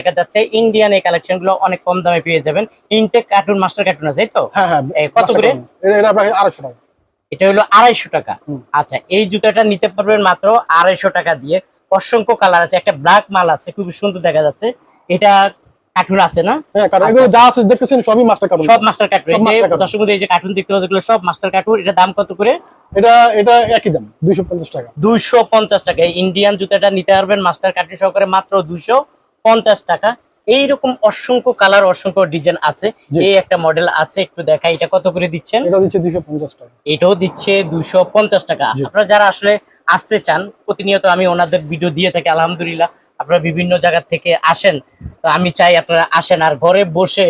দেখা যাচ্ছে ইন্ডিয়ান এই কালেকশনগুলো অনেক কম দামে পেয়ে যাবেন। ইনটেক কার্টুন মাস্টার কার্টুন আছে তো? হ্যাঁ হ্যাঁ কত করে? আড়াইশো টাকা। এটা হলো আড়াইশো টাকা। আচ্ছা এই জুতাটা নিতে পারবেন মাত্র আড়াইশো টাকা দিয়ে। অসংখ্য কালার আছে একটা ব্ল্যাক মাল আছে খুব সুন্দর দেখা যাচ্ছে। এটা কার্টুন আছে না? হ্যাঁ কারণ এগুলো যা আছে দেখতেছেন সবই মাস্টার কার্টুন সব মাস্টার কার্টুন সব master cartoon। দর্শক এই যে কার্টুন দেখতে পাচ্ছ এগুলো সব মাস্টার কার্টুন এটা দাম কত করে? এটা এটা একই দাম দুইশো পঞ্চাশ টাকা। ইন্ডিয়ান জুতাটা নিতে পারবেন মাস্টার কার্টুন সহকারে মাত্র দুইশো পঞ্চাশ টাকা। এইরকম অসংখ্য কালার অসংখ্য ডিজাইন আছে। এই একটা মডেল আছে একটু দেখা এটা কত করে দিচ্ছেন? এটা দিচ্ছে দুইশো পঞ্চাশ টাকা। এটাও দিচ্ছে দুইশো পঞ্চাশ টাকা। আপনারা যারা আসলে আসতে চান প্রতিনিয়ত আমি ওনাদের ভিডিও দিয়ে থাকি আলহামদুলিল্লাহ। আপনারা বিভিন্ন জায়গা থেকে আসেন তো আমি চাই আপনারা আসেন। আর ঘরে বসে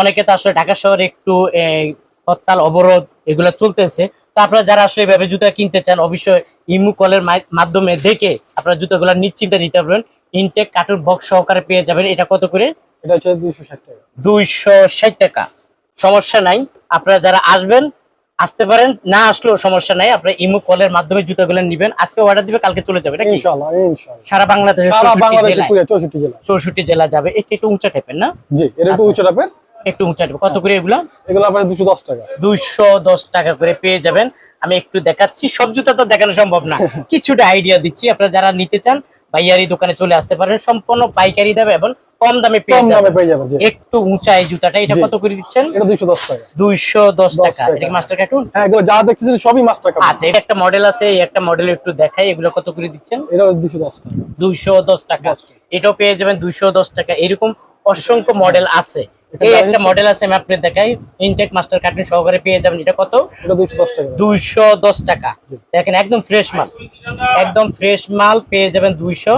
অনেকে তো আসলে ঢাকা শহরে একটু হরতাল অবরোধ এগুলো চলতেছে। তো আপনারা যারা আসলে এভাবে জুতা কিনতে চান অবশ্যই ইমু কলের মাধ্যমে দেখে আপনারা জুতাগুলো নিশ্চিন্তে নিতে পারবেন। ইনটেক কার্টুন বক্স সহকারে পেয়ে যাবেন। এটা কত করে? এটা হচ্ছে দুইশো ষাট টাকা। দুইশো ষাট টাকা। সমস্যা নাই। আপনারা যারা আসবেন আসতে পারেন না আসলেও সমস্যা নাই। আপনারা ইমো কলের মাধ্যমে জুতাগুলো নিবেন। আজকে অর্ডার দিবে কালকে চলে যাবে নাকি? ইনশাআল্লাহ ইনশাআল্লাহ। সারা বাংলাদেশে সারা বাংলাদেশে পুরো চৌষট্টি জেলা চৌষট্টি জেলা যাবে। একটু একটু উঁচা টাইপের না? জি এটা একটু উঁচু টাপের একটু উঁচা টাইপের কত করে এগুলো? এগুলো আপনার দুশো দশ টাকা। দুইশো দশ টাকা করে পেয়ে যাবেন। আমি একটু দেখাচ্ছি। সব জুতা তো দেখানো সম্ভব না। কিছুটা আইডিয়া দিচ্ছি। আপনারা যারা নিতে চান ভাইয়ারি দোকানে চলে আসতে পারেন সম্পূর্ণ পাইকারি দামে এবং কম দামে পেয়ে কম দামে পেয়ে যাবেন একটু উঁচাই এই জুতাটা এটা কত করে দিচ্ছেন? এটা দুইশো দশ টাকা। দুইশো দশ টাকা টাকা। এটা মাস্টার কার্টুন হ্যাঁ এগুলো যা দেখতেছেন সবই মাস্টার কার্টুন আচ্ছা এটা একটা মডেল আছে এই একটা মডেল একটু দেখাই এগুলো কত করে দিচ্ছেন? এটা দুশো দশ টাকা। দুইশো দশ টাকা। এটাও পেয়ে যাবেন দুইশো দশ টাকা। এরকম অসংখ্য মডেল আছে। এই একটা? মডেল আছে আমি আপনাদের দেখাই। ইনটেক মাস্টার কার্টুন সহকারে পেয়ে যাবেন। এটা কত? দুইশো দশ টাকা। দেখেন একদম ফ্রেশ মাল। একদম ফ্রেশ মাল পেয়ে যাবেন দুইশো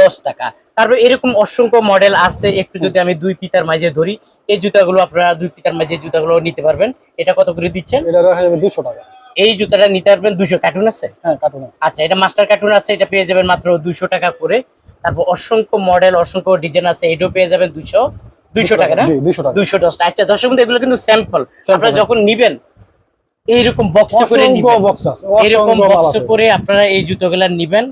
দশ টাকা। তারপর এরকম অসংখ্য মডেল আছে। একটু যদি আমি দুই পিতার মাঝে ধরি এই জুতাগুলো আপনারা দুই পিতার মাঝে জুতাগুলো নিতে পারবেন। এটা কত করে দিচ্ছেন? এটা রাখা যাবে দুশো টাকা। এই জুতাটা নিতে পারবেন দুশো কার্টুন আছে? হ্যাঁ কার্টুন আছে। আচ্ছা এটা মাস্টার কার্টুন আছে। এটা পেয়ে যাবেন মাত্র দুশো টাকা করে। তারপর অসংখ্য মডেল অসংখ্য ডিজাইন আছে। এটাও পেয়ে যাবেন দুশো টাকা না? টাকা। আচ্ছা দর্শক বন্ধু, এগুলো কিন্তু স্যাম্পল আপনারা। যখন নিবেন এইরকম বক্সে করে অসংখ্য বক্স আছে এরকম অসংখ্য মাল বক্সে আছে। করে আপনারা এই জুতোগুলা নিবেন।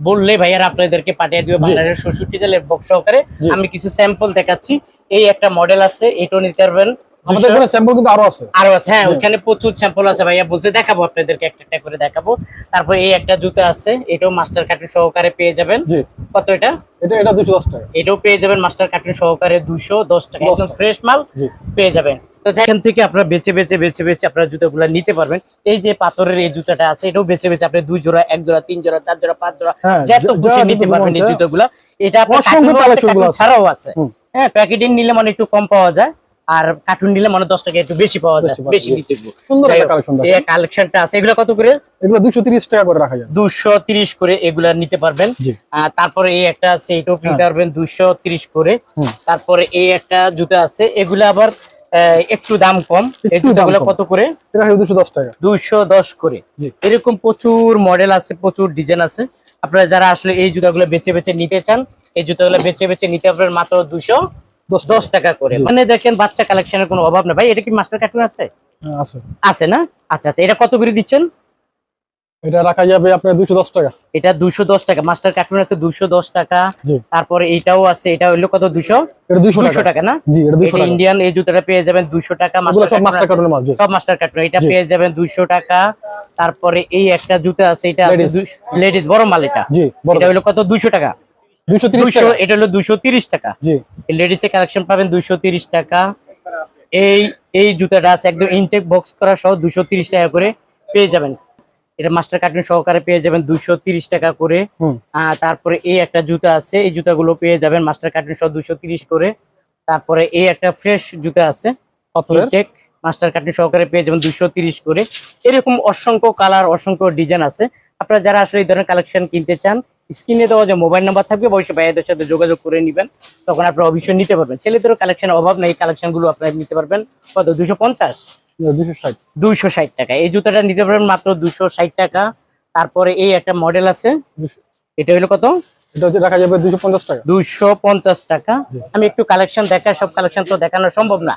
বললে ভাইয়ারা আপনাদেরকে পাঠিয়ে দিবে বাংলাদেশের ষষ্ঠটি জেলার বক্স সহকারে। আমি কিছু স্যাম্পল দেখাচ্ছি। এই একটা মডেল আছে এটাও নিতে পারবেন। আমাদের এখানে স্যাম্পল কিন্তু আরও আছে। আরও আছে হ্যাঁ। ওখানে প্রচুর স্যাম্পল আছে ভাইয়া। বলছে দেখাবো আপনাদেরকে একটা একটা করে দেখাবো। তারপর এই একটা জুতো আছে এটাও মাস্টার কার্টুন সহকারে পেয়ে যাবেন। কত এটা? এটা এটা দুশো দশ টাকা। এটাও পেয়ে যাবেন মাস্টার কার্টুন সহকারে দুশো দশ টাকা। একদম ফ্রেশ মাল পেয়ে যাবেন। তো যেখান থেকে আপনারা বেছে বেছে বেছে বেছে আপনারা জুতোগুলো নিতে পারবেন। এই যে পাথরের এই জুতাটা আছে এটাও বেছে বেছে আপনি দুই জোড়া এক জোড়া তিন জোড়া চার জোড়া পাঁচ জোড়া হ্যাঁ, যত খুশি নিতে পারবেন এই। জুতোগুলা। এটা আপনার। ছাড়াও আছে। হ্যাঁ প্যাকেটিং নিলে মানে একটু কম পাওয়া যায়। আর কার্টুন নিলে মানে দশ টাকা একটু বেশি পাওয়া যায় বেশি। দিতে সুন্দর এই কালেকশনটা আছে এগুলো কত করে? এগুলো দুশো তিরিশ টাকা করে রাখা যায়। দুশো তিরিশ করে এগুলা নিতে পারবেন। তারপরে এই একটা আছে এটাও নিতে পারবেন দুশো তিরিশ করে। তারপরে এই একটা জুতা আছে এগুলো আবার একটু দাম কম। জুতাগুলো কত করে? দুশো দশ টাকা। দুইশো দশ করে। এরকম প্রচুর মডেল আছে প্রচুর ডিজাইন আছে। আপনারা যারা আসলে এই জুতাগুলো বেছে বেছে নিতে চান এই জুতাগুলো বেছে বেছে নিতে পারবেন মাত্র দুশো দশ টাকা করে। মানে দেখেন বাচ্চা কালেকশনের কোনো অভাব না ভাই এটা কি মাস্টার কার্টুন আছে? হ্যাঁ, আছে। আছে না? আচ্ছা আচ্ছা। এটা কত করে দিচ্ছেন? এটা রাখা যাবে আপনার দুশো দশ টাকা। এটা দুশো দশ টাকা। মাস্টার কার্টুন আছে দুশো দশ টাকা। তারপরে এইটাও আছে। এটা হইল কত? দুশো এটা দুশো টাকা। না? জি এটা দুশো এটা টাকা। ইন্ডিয়ান এই জুতাটা পেয়ে যাবেন দুশো টাকা। মাস্টার সব মাস্টার কার্টুন এটা পেয়ে যাবেন দুশো টাকা। তারপরে এই একটা জুতা আছে এটা আছে লেডিস বড় মাল এটা। এটা হলো কত? দুশো টাকা। এটা হলো দুশো টাকা। লেডিস এর কালেকশন পাবেন দুশো টাকা। এই এই জুতাটা আছে একদম ইনটেক বক্স করা সহ দুশো টাকা করে পেয়ে যাবেন। এটা মাস্টার কার্টুন সহকারে পেয়ে যাবেন দুশো টাকা করে। তারপরে এই একটা জুতা আছে এই জুতাগুলো পেয়ে যাবেন মাস্টার কার্টুন সহ দুশো তিরিশ করে। তারপরে এই একটা ফ্রেশ জুতা আছে মাস্টার কার্টুন সহকারে পেয়ে যাবেন দুশো তিরিশ করে। এরকম অসংখ্য কালার অসংখ্য ডিজাইন আছে। আপনারা যারা আসলে এই ধরনের কালেকশন কিনতে চান স্ক্রিনে দেওয়া যে মোবাইল নাম্বার থাকবে অবশ্যই ভাইয়াদের সাথে যোগাযোগ করে নেবেন। তখন আপনারা অবশ্যই নিতে পারবেন। ছেলেদেরও কালেকশন অভাব নেই কালেকশনগুলো আপনারা নিতে পারবেন। কত? দুশো পঞ্চাশ? দুশো ষাট। টাকা। এই জুতাটা নিতে পারবেন মাত্র দুশো ষাট টাকা। তারপরে এই একটা মডেল আছে। দুশো। এটা হলো কত? এটা হচ্ছে রাখা যাবে দুশো পঞ্চাশ টাকা। দুইশো পঞ্চাশ টাকা। আমি একটু কালেকশন দেখাই সব কালেকশন তো দেখানো সম্ভব না।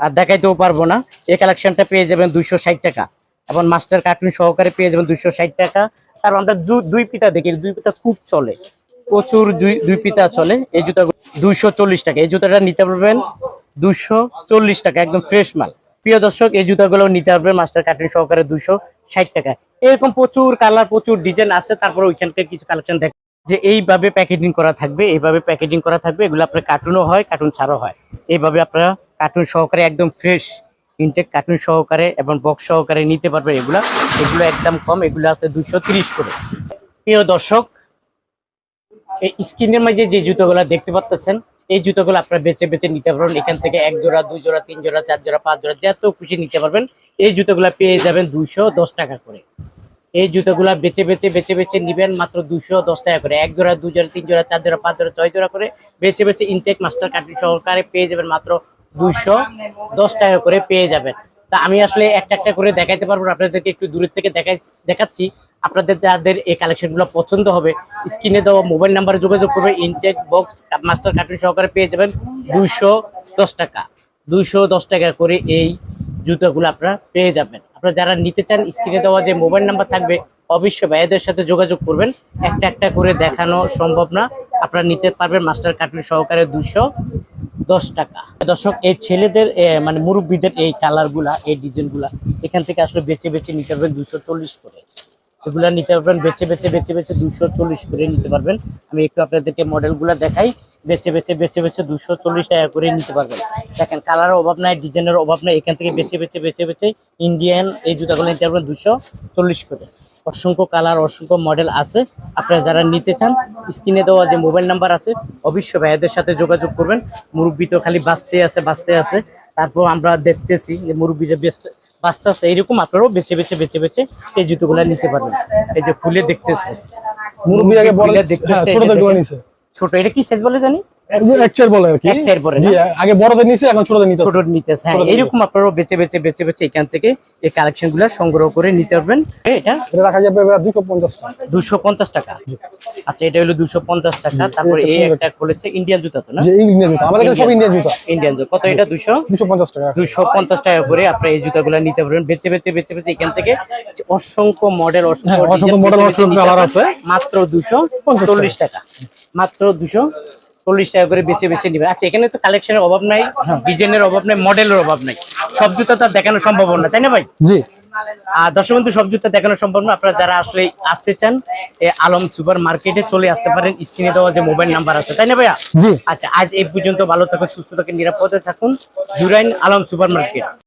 আর দেখাইতেও পারব না। এই কালেকশনটা পেয়ে যাবেন দুইশো ষাট টাকা। এবং মাস্টার কার্টুন সহকারে পেয়ে যাবেন দুইশো ষাট টাকা। তারপর আমরা দুই পিতা দেখি, দুই পিতা খুব চলে। প্রচুর দুই- পিতা চলে। এই জুতা দুইশো চল্লিশ টাকা। এই জুতাটা নিতে পারবেন দুশো টাকা, একদম ফ্রেশ মাল। প্রিয় দর্শক, এই জুতাগুলো নিতে পারবেন মাস্টার কার্টুন সহকারে দুশো ষাট টাকা। এরকম প্রচুর কালার, প্রচুর ডিজাইন আছে। তারপরে ওইখানকার কিছু কালেকশন দেখ যে এইভাবে প্যাকেজিং করা থাকবে, এইভাবে প্যাকেজিং করা থাকবে। এগুলো আপনার কার্টুনও হয় কার্টুন ছাড়াও হয়। এইভাবে আপনারা কার্টুন সহকারে একদম ফ্রেশ ইনটেক কার্টুন সহকারে এবং বক্স সহকারে নিতে পারবেন এগুলা। এগুলো একদম কম, এগুলো আছে দুশো করে। প্রিয় দর্শক, এই স্ক্রিনের মাঝে যে জুতোগুলো দেখতে পাচ্ছেন এই জুতোগুলো আপনারা বেছে বেছে নিতে পারবেন। এখান থেকে এক জোড়া, দুই জোড়া, তিন জোড়া, চার জোড়া, পাঁচ জোড়া, যত খুশি নিতে পারবেন। এই জুতোগুলো পেয়ে যাবেন দুইশো দশ টাকা করে। এই জুতোগুলো বেছে বেছে বেছে বেছে নিবেন মাত্র দুশো দশ টাকা করে। এক জোড়া, দুই জোড়া, তিন জোড়া, চার জোড়া, পাঁচ জোড়া, ছয় জোড়া করে বেছে বেছে ইনটেক মাস্টার কাটিং সহকারে পেয়ে যাবেন মাত্র দুইশো দশ টাকা করে পেয়ে যাবেন। তা আমি আসলে একটা একটা করে দেখাইতে পারব আপনাদেরকে একটু দূরের থেকে দেখাই, দেখাচ্ছি। আপনাদের যাদের এই কালেকশনগুলো পছন্দ হবে, স্ক্রিনে দেওয়া মোবাইল নাম্বারে যোগাযোগ করবে ইনটেক বক্স মাস্টার কার্টুন সহকারে পেয়ে যাবেন দুইশো দশ টাকা। দুইশো দশ টাকা করে এই জুতোগুলো আপনারা পেয়ে যাবেন। আপনারা যারা নিতে চান, স্ক্রিনে দেওয়া যে মোবাইল নাম্বার থাকবে, অবশ্যই ভাইয়াদের সাথে যোগাযোগ করবেন। একটা একটা করে দেখানো সম্ভব না। আপনারা নিতে পারবেন মাস্টার কার্টুন সহকারে দুশো দশ টাকা। দর্শক, এই ছেলেদের মানে মুরব্বীদের এই কালারগুলা, এই ডিজাইনগুলা, এখান থেকে আসলে বেছে বেছে নিতে পারবেন দুশো চল্লিশ করে। এগুলা নিতে পারবেন, বেছে বেছে বেছে বেছে দুশো চল্লিশ করে নিতে পারবেন। আমি একটু আপনাদেরকে মডেলগুলো দেখাই। বেছে বেছে বেছে বেছে দুশো চল্লিশ টাকা করে নিতে পারবেন। দেখেন, কালারের অভাব নাই, ডিজাইনের অভাব নাই, এখান থেকে বেছে বেছে বেছে বেছে ইন্ডিয়ান এই জুতাগুলো নিতে পারবেন দুশো চল্লিশ করে। অসংখ্য কালার অসংখ্য মডেল আছে। আপনারা যারা নিতে চান স্ক্রিনে দেওয়া যে মোবাইল নাম্বার আছে অবশ্যই ভাইয়াদের সাথে যোগাযোগ করবেন। মুরব্বি তো খালি বাঁচতে আছে বাঁচতে আছে। তারপর আমরা দেখতেছি যে মুরব্বি যে বাঁচতে আছে এইরকম আপনারাও বেছে বেছে বেছে বেছে এই জুতোগুলো নিতে পারবেন। এই যে ফুলে দেখতেছে। মুরব্বি আগে দেখতেছে, হ্যাঁ ছোট এটা কি সাইজ বলে জানি? বলে আর কি। বলে জি আগে বড়দের নিছে এখন ছোটদের নিতে হ্যাঁ বেছে বেছে এখান থেকে এই সংগ্রহ করে নিতে পারবেন। এটা? এটা রাখা যাবে দুশো পঞ্চাশ টাকা। দুশো পঞ্চাশ টাকা? আচ্ছা এটা হলো দুশো পঞ্চাশ টাকা তারপরে এই একটা খুলেছে ইন্ডিয়ান জুতা তো না? যে ইন্ডিয়ান জুতা। আমাদের এখানে সব ইন্ডিয়ান জুতা। ইন্ডিয়ান জুতা। কত এটা দুশো? দুশো পঞ্চাশ টাকা। দুশো পঞ্চাশ টাকা করে এই জুতাগুলো নিতে পারবেন। বেছে বেছে এখান থেকে অসংখ্য মডেল অসংখ্য হ্যাঁ, অসংখ্য। আছে। মাত্র দুশো 50 চল্লিশ টাকা। মাত্র দুশো চল্লিশ টাকা করে বেছে বেছে নিবে আচ্ছা এখানে তো কালেকশনের অভাব নাই হ্যাঁ। ডিজাইনের অভাব নাই মডেলের অভাব নাই। সব জুতা তো দেখানো সম্ভব না তাই না ভাই? জি। আর দর্শক বন্ধু সব জুতা দেখানো সম্ভব না। আপনারা যারা আসলে আসতে চান এই আলম সুপার মার্কেটে চলে আসতে পারেন স্ক্রিনে দেওয়া যে মোবাইল নাম্বার আছে তাই না ভাইয়া? জি। আচ্ছা আজ এই পর্যন্ত ভালো থাকুন সুস্থ থাকুন নিরাপদে থাকুন। Jurain Alam super market